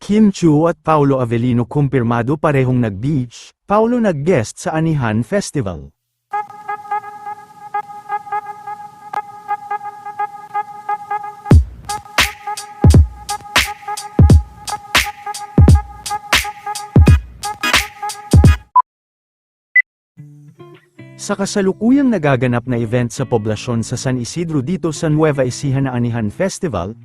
Kim Chu at Paolo Avellino kumpirmado parehong nag-beach, Paolo nag-guest sa Anihan Festival. Sa kasalukuyang nagaganap na event sa poblasyon sa San Isidro dito sa Nueva Ecija na Anihan Festival,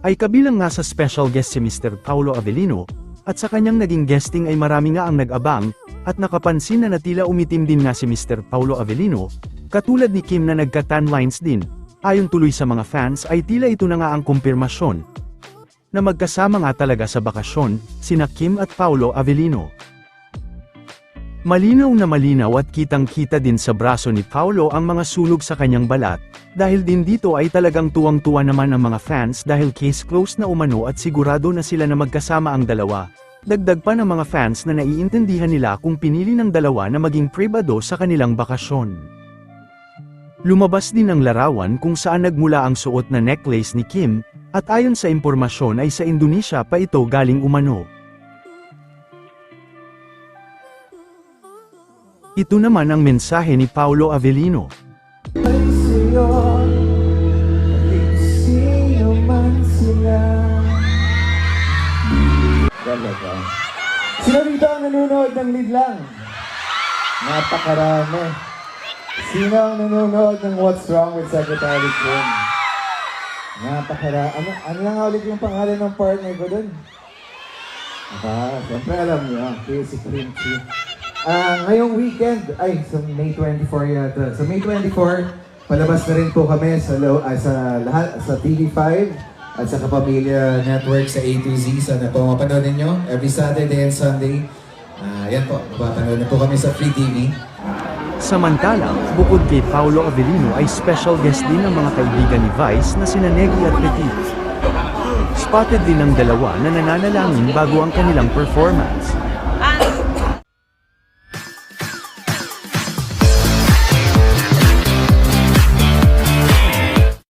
ay kabilang nga sa special guest si Mr. Paulo Avellino, at sa kanyang naging guesting ay marami nga ang nag-abang, at nakapansin na natila umitim din nga si Mr. Paulo Avellino, katulad ni Kim na nagka-tan lines din. Ayon tuloy sa mga fans ay tila ito na nga ang kumpirmasyon, na magkasama nga talaga sa bakasyon, sina Kim at Paulo Avellino. Malinaw na malinaw at kitang-kita din sa braso ni Paulo ang mga sulog sa kanyang balat, dahil din dito ay talagang tuwang-tuwa naman ang mga fans dahil case closed na umano at sigurado na sila na magkasama ang dalawa. Dagdag pa ng mga fans na naiintindihan nila kung pinili ng dalawa na maging pribado sa kanilang bakasyon. Lumabas din ang larawan kung saan nagmula ang suot na necklace ni Kim, at ayon sa impormasyon ay sa Indonesia pa ito galing umano. Ito naman ang mensahe ni Paulo Avellino. Talaga. Sino dito ang nanonood ng lead lang? Napakarami. Sino ang nanonood ng What's Wrong with Secretary Kim? Napakarami. Ano, ano lang ulit yung pangalan ng partner ko dun? Ah, siyempre alam niyo, si Kimchi. Ah, ngayong weekend, ay, sa May 24 yata. Sa May 24, palabas na rin po kami sa, lo, ah, sa lahat, sa TV5 at sa Kapamilya Network sa A to Z. Sana po mapanood ninyo every Saturday and Sunday. Ah, yan po, mapapanood na po kami sa Free TV. Samantala, bukod kay Paulo Avellino ay special guest din ang mga kaibigan ni Vice na sina Negi at Petit. Spotted din ang dalawa na nananalangin bago ang kanilang performance.